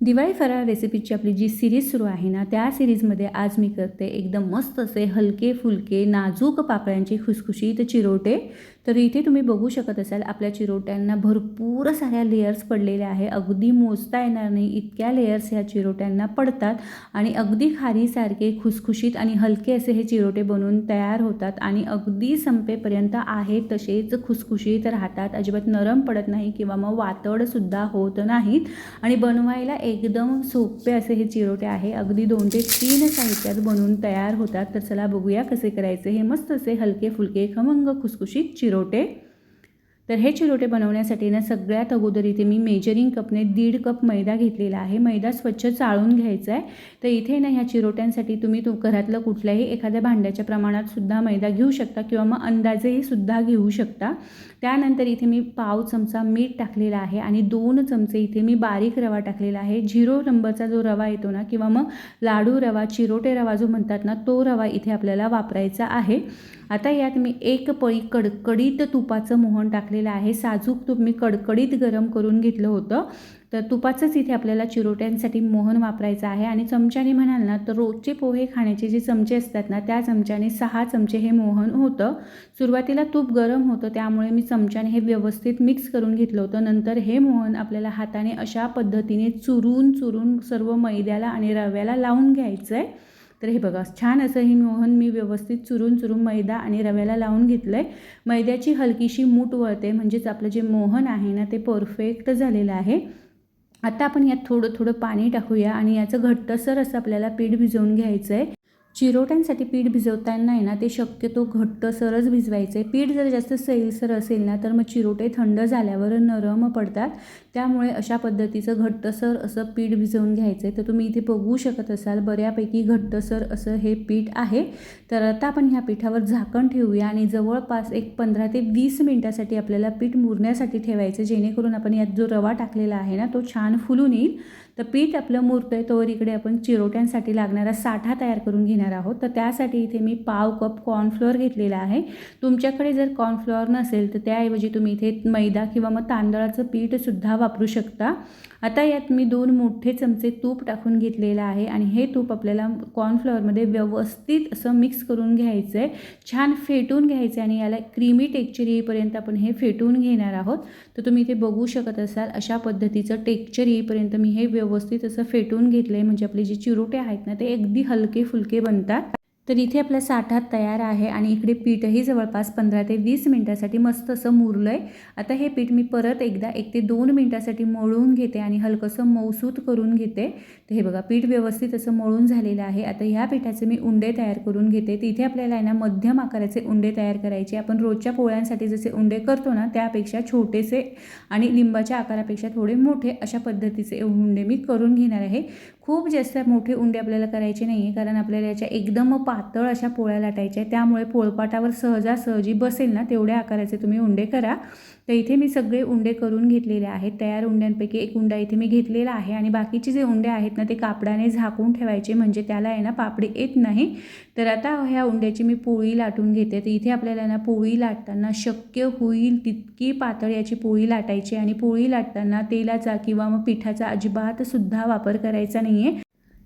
दिवाळी फराळ रेसिपीची आपली जी सिरीज सुरू आहे ना त्या सिरीजमध्ये आज मी करते एकदम मस्त असे हलके फुलके नाजूक पाकळ्यांचे खुसखुशीत चिरोटे तर इथे तुम्ही बघू शकत असाल आपल्या चिरोट्यांना भरपूर साऱ्या लेयर्स पडलेल्या आहे. अगदी मोजता येणार नाही इतक्या लेयर्स ह्या चिरोट्यांना पडतात आणि अगदी खारीसारखे खुसखुशीत आणि हलके असे हे चिरोटे बनवून तयार होतात आणि अगदी संपेपर्यंत आहे तसेच खुसखुशीत राहतात. अजिबात नरम पडत नाही किंवा मग वातडसुद्धा होत नाहीत. आणि बनवायला एकदम सोपे असे हे चिरोटे आहे. अगदी दोन ते तीन साहित्यात बनवून तयार होतात. तर चला बघूया कसे करायचे. हे मस्त असे हलके फुलके खमंग खुसखुशीत चिरोटे. चिरोटे. तर हे चिरोटे बनवण्यासाठी ना सगळ्यात अगोदर इथे मी मेजरिंग कपने दीड कप मैदा घेतलेला आहे. मैदा स्वच्छ चाळून घ्यायचा आहे. तर इथे ना ह्या चिरोट्यांसाठी तुम्ही तू घरातलं कुठल्याही एखाद्या भांड्याच्या प्रमाणात सुद्धा मैदा घेऊ शकता किंवा मग अंदाजेही सुद्धा घेऊ शकता. त्यानंतर इथे मी पाव चमचा मीठ टाकलेला आहे आणि दोन चमचे इथे मी बारीक रवा टाकलेला आहे. झिरो नंबरचा जो रवा येतो ना किंवा मग लाडू रवा चिरोटे रवा जो म्हणतात ना तो रवा इथे आपल्याला वापरायचा आहे. आता यात मी एक पळी कडकडीत तुपाचं मोहन टाकलेलं आहे. साजूक तूप मी कडकडीत गरम करून घेतलं होतं. तर तुपाचंच इथे आपल्याला चिरोट्यांसाठी मोहन वापरायचं आहे. आणि चमच्याने म्हणाल ना तर रोजचे पोहे खाण्याचे जे चमचे असतात ना त्या चमच्याने सहा चमचे हे मोहन होतं. सुरुवातीला तूप गरम होतं त्यामुळे मी चमच्याने हे व्यवस्थित मिक्स करून घेतलं होतं. नंतर हे मोहन आपल्याला हाताने अशा पद्धतीने चुरून चुरून सर्व मैद्याला आणि रव्याला लावून घ्यायचं आहे तर हे बघा छान असं हे मोहन मी व्यवस्थित चुरून चुरून मैदा आणि रव्याला लावून घेतलं आहे मैद्याची हलकीशी मूठ वळते म्हणजेच आपलं जे मोहन आहे ना ते परफेक्ट झालेलं आहे. आता आपण यात थोडं थोडं पाणी टाकूया आणि याचं घट्टसर असं आपल्याला पीठ भिजवून घ्यायचं आहे चिरोट्यांसाठी पीठ भिजवताना आहे ना ते शक्यतो घट्टसरच भिजवायचं आहे पीठ जर जास्त सैलसर असेल ना तर मग चिरोटे थंड झाल्यावर नरम पडतात. त्यामुळे अशा पद्धतीचं घट्टसर असं पीठ भिजवून घ्यायचं आहे तर तुम्ही इथे बघू शकत असाल बऱ्यापैकी घट्टसर असं हे पीठ आहे. तर आता आपण ह्या पिठावर झाकण ठेवूया आणि जवळपास एक पंधरा ते वीस मिनटासाठी आपल्याला पीठ मुरण्यासाठी ठेवायचं जेणेकरून आपण यात जो रवा टाकलेला आहे ना तो छान फुलून येईल. तर पीठ आपलं मुरतं आहे तोवर इकडे आपण चिरोट्यांसाठी लागणारा साठा तयार करून घेणार आहोत. तर त्यासाठी इथे मी पाव कप कॉर्नफ्लोअर घेतलेला आहे. तुमच्याकडे जर कॉर्नफ्लोअर नसेल तर त्याऐवजी तुम्ही इथे मैदा किंवा मग तांदळाचं पीठसुद्धा वापरू शकता. आता यात मी दोन मोठे चमचे तूप टाकून घेतलेलं आहे आणि हे तूप आपल्याला कॉर्नफ्लॉवरमध्ये व्यवस्थित असं मिक्स करून घ्यायचं आहे छान फेटून घ्यायचं आहे आणि याला क्रीमी टेक्चर येईपर्यंत आपण हे फेटून घेणार आहोत. तर तुम्ही इथे बघू शकत असाल अशा पद्धतीचं टेक्चर येईपर्यंत मी हे व्यवस्थित असं फेटून घेतलं आहे म्हणजे आपले जे चिरोटे आहेत ना ते अगदी हलके फुलके बनतात. तर इथे आपला साठा तयार आहे आणि इकडे पीठही जवळपास पंधरा ते वीस मिनटासाठी मस्त असं मुरलं आहे आता हे पीठ मी परत एकदा एक ते दोन मिनटासाठी मळून घेते आणि हलकंसं मौसूत करून घेते. तर हे बघा पीठ व्यवस्थित असं मळून झालेलं आहे. आता ह्या पिठाचे मी उंडे तयार करून घेते. तिथे आपल्याला आहे ना मध्यम आकाराचे उंडे तयार करायचे. आपण रोजच्या पोळ्यांसाठी जसे उंडे करतो ना त्यापेक्षा छोटेसे आणि लिंबाच्या आकारापेक्षा थोडे मोठे अशा पद्धतीचे उंडे मी करून घेणार आहे. खूप जास्त मोठे उंडे आपल्याला करायचे नाही आहे कारण आपल्याला याच्या एकदम पातळ अशा पोळ्या लाटायच्या त्यामुळे पोळपाटावर सहजासहजी बसेल ना तेवढ्या आकाराचे तुम्ही उंडे करा. तर इथे मी सगळे उंडे करून घेतलेले आहेत. तयार उंड्यांपैकी एक उंडा इथे मी घेतलेला आहे. आणि बाकीचे जे उंडे आहेत ना ते कापडाने झाकून ठेवायचे. म्हणजे त्याला आहे ना पापडी येत नाही. तर आता ह्या उंड्याची मी पोळी लाटून घेते. तर इथे आपल्याला ना पोळी लाटताना शक्य होईल तितकी पातळ याची पोळी लाटायची. आणि पोळी लाटताना तेलाचा किंवा मग पिठाचा अजिबातसुद्धा वापर करायचा नाही आहे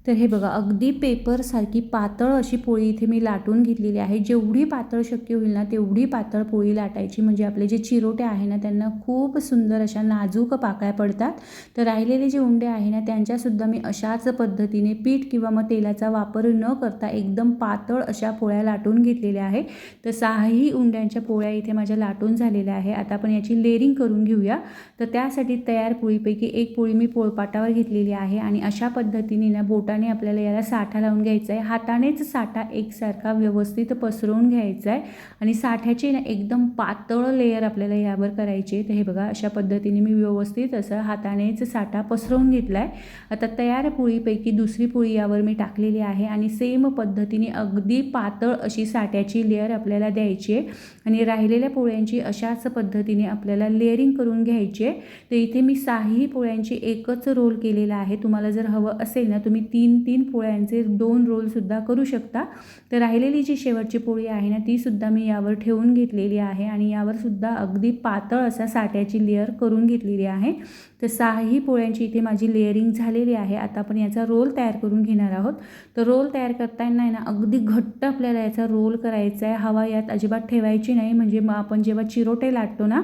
तर हे बघा अगदी पेपरसारखी पातळ अशी पोळी इथे मी लाटून घेतलेली आहे. जेवढी पातळ शक्य होईल ना तेवढी पातळ पोळी लाटायची. म्हणजे आपले जे चिरोटे आहे ना त्यांना खूप सुंदर अशा नाजूक पाकळ्या पडतात. तर राहिलेले जे उंडे आहे ना त्यांच्यासुद्धा मी अशाच पद्धतीने पीठ किंवा मग तेलाचा वापर न करता एकदम पातळ अशा पोळ्या लाटून घेतलेल्या आहे तर सहाही उंड्यांच्या पोळ्या इथे माझ्या लाटून झालेल्या आहे आता आपण याची लेरिंग करून घेऊया. तर त्यासाठी तयार पोळीपैकी एक पोळी मी पोळपाटावर घेतलेली आहे. आणि अशा पद्धतीने ना बोटा हाताने आपल्याला याला साठा लावून घ्यायचा आहे हातानेच साठा एकसारखा व्यवस्थित पसरवून घ्यायचा आहे आणि साठ्याचे ना एकदम पातळ लेयर आपल्याला यावर करायचे तर हे बघा अशा पद्धतीने मी व्यवस्थित असं हातानेच साठा पसरवून घेतला आहे आता तयार पोळीपैकी दुसरी पोळी यावर मी टाकलेली आहे आणि सेम पद्धतीने अगदी पातळ अशी साठ्याची लेअर आपल्याला द्यायची आहे. आणि राहिलेल्या पोळ्यांची अशाच पद्धतीने आपल्याला लेअरिंग करून घ्यायची आहे. तर इथे मी साही पोळ्यांची एकच रोल केलेला आहे. तुम्हाला जर हवं असेल ना तुम्ही ती तीन तीन पोळ्यांचे दोन रोलसुद्धा करू शकता. तर राहिलेली जी शेवटची पोळी आहे ना तीसुद्धा मी यावर ठेवून घेतलेली आहे आणि यावरसुद्धा अगदी पातळ असा साठ्याची लेअर करून घेतलेली आहे. तर सहाही पोळ्यांची इथे माझी लेअरिंग झालेली आहे. आता आपण याचा रोल तयार करून घेणार आहोत. तर रोल तयार करताना आहे ना अगदी घट्ट आपल्याला याचा रोल करायचा आहे हवा यात अजिबात ठेवायची नाही. म्हणजे मग आपण जेव्हा चिरोटे लाटतो ना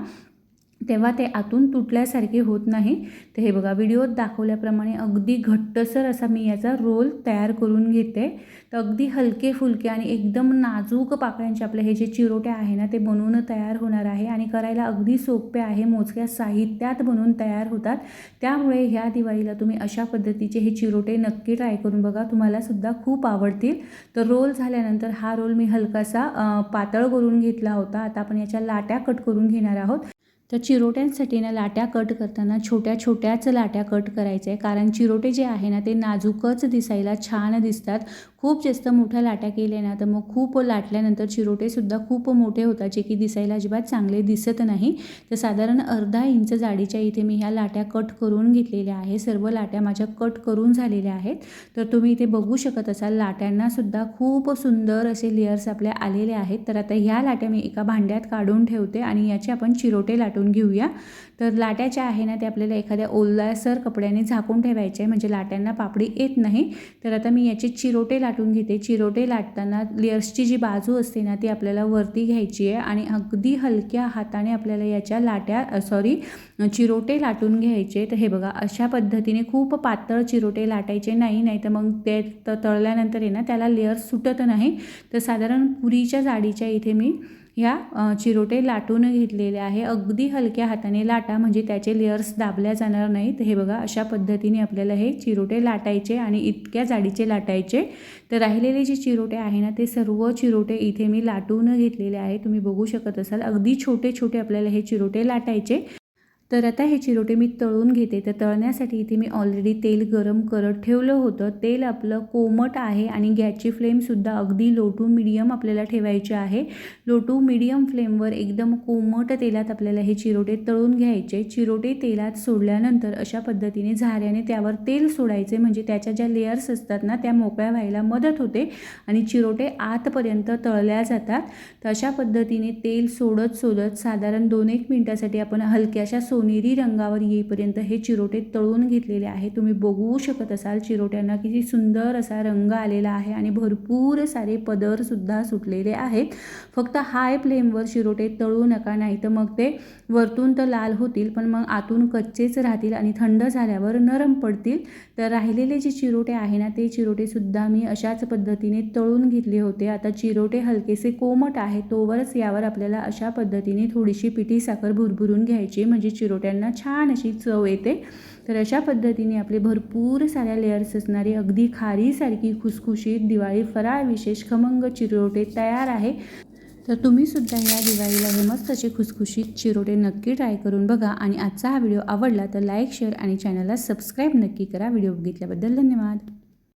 तेव्हा ते आतून तुटल्यासारखे होत नाही. तर हे बघा व्हिडिओत दाखवल्याप्रमाणे अगदी घट्टसर असा मी याचा रोल तयार करून घेते. तर अगदी हलके फुलके आणि एकदम नाजूक पाकळ्यांचे आपले हे जे चिरोटे आहे ना ते बनवून तयार होणार आहे आणि करायला अगदी सोपे आहे. मोजक्या साहित्यात बनवून तयार होतात. त्यामुळे ह्या दिवाळीला तुम्ही अशा पद्धतीचे हे चिरोटे नक्की ट्राय करून बघा. तुम्हाला सुद्धा खूप आवडतील. तर रोल झाल्यानंतर हा रोल मी हलकासा पातळ करून घेतला होता. आता आपण याच्या लाट्या कट करून घेणार आहोत. तर चिरोट्यांसाठी ना लाट्या कट करताना छोट्या छोट्याच लाट्या कट करायच्या आहे. कारण चिरोटे जे आहे ना ते नाजूकच दिसायला छान दिसतात. खूप जास्त मोठ्या लाट्या केल्या ना तर मग खूप लाटल्यानंतर चिरोटेसुद्धा खूप मोठे होतात जे की दिसायला अजिबात चांगले दिसत नाही. तर साधारण अर्धा इंच जाडीच्या इथे मी ह्या लाट्या कट करून घेतलेल्या आहे सर्व लाट्या माझ्या कट करून झालेल्या आहेत. तर तुम्ही इथे बघू शकत असाल लाट्यांनासुद्धा खूप सुंदर असे लेयर्स आपल्या आलेले आहेत. तर आता ह्या लाट्या मी एका भांड्यात काढून ठेवते आणि याचे आपण चिरोटे लाटून घेऊया. तर लाट्या ज्या आहे ना ते आपल्याला एखाद्या ओलासर कपड्याने झाकून ठेवायचे आहे म्हणजे लाट्यांना पापडी येत नाही. तर आता मी याचे चिरोटे लाटून घेते. चिरोटे लाटताना लेअर्सची जी बाजू असते ना ती आपल्याला वरती घ्यायची आहे आणि अगदी हलक्या हाताने आपल्याला याच्या लाट्या सॉरी चिरोटे लाटून घ्यायचे. तर हे बघा अशा पद्धतीने खूप पातळ चिरोटे लाटायचे नाही नाही तर मग ते त तळल्यानंतर आहे ना त्याला लेअर्स सुटत नाही. तर साधारण पुरीच्या जाडीच्या इथे मी ह्या चिरोटे लाटून घेतलेले आहे. अगदी हलक्या हाताने लाटा म्हणजे त्याचे लेअर्स दाबल्या जाणार नाहीत. हे बघा अशा पद्धतीने आपल्याला हे चिरोटे लाटायचे आणि इतक्या जाडीचे लाटायचे. तर राहिलेले जे चिरोटे आहे ना ते सर्व चिरोटे इथे मी लाटून घेतलेले आहे. तुम्ही बघू शकत असाल अगदी छोटे छोटे आपल्याला हे चिरोटे लाटायचे. तर आता हे चिरोटे मी तळून घेते. तर तळण्यासाठी इथे मी ऑलरेडी तेल गरम करत ठेवलं होतं. तेल आपलं कोमट आहे आणि गॅसची फ्लेमसुद्धा अगदी लो टू मिडियम आपल्याला ठेवायची आहे. लो टू मिडियम फ्लेमवर एकदम कोमट तेलात आपल्याला हे चिरोटे तळून घ्यायचे. चिरोटे तेलात सोडल्यानंतर अशा पद्धतीने झाऱ्याने त्यावर तेल सोडायचे. म्हणजे त्याच्या ज्या लेयर्स असतात ना त्या मोकळ्या व्हायला मदत होते आणि चिरोटे आतपर्यंत तळल्या जातात. तर अशा पद्धतीने तेल सोडत सोडत साधारण दोन एक मिनटासाठी आपण हलक्याशा सो सोनेरी रंगावर येईपर्यंत हे चिरोटे तळून घेतलेले आहे तुम्ही बघू शकत असाल चिरोट्यांना किती सुंदर असा रंग आलेला आहे आणि भरपूर सारे पदरसुद्धा सुटलेले आहेत. फक्त हाय फ्लेमवर चिरोटे तळू नका नाही तर मग ते वरतून तर लाल होतील पण मग आतून कच्चेच राहतील आणि थंड झाल्यावर नरम पडतील. तर राहिलेले जे चिरोटे आहे ना ते चिरोटेसुद्धा मी अशाच पद्धतीने तळून घेतले होते. आता चिरोटे हलकेसे कोमट आहे तोवरच यावर आपल्याला अशा पद्धतीने थोडीशी पिठी साखर भुरभुरून घ्यायची म्हणजे चिरो चिरोट्यांना छान अशी चव येते. तर अशा पद्धतीने आपले भरपूर साऱ्या लेअर्स असणारे अगदी खारीसारखी खुसखुशीत दिवाळी फराळ विशेष खमंग चिरोटे तयार आहे. तर तुम्हीसुद्धा या दिवाळीला हे मस्त असे खुसखुशीत चिरोटे नक्की ट्राय करून बघा आणि आजचा हा व्हिडिओ आवडला तर लाईक शेअर आणि चॅनलला सबस्क्राईब नक्की करा. व्हिडिओ बघितल्याबद्दल धन्यवाद.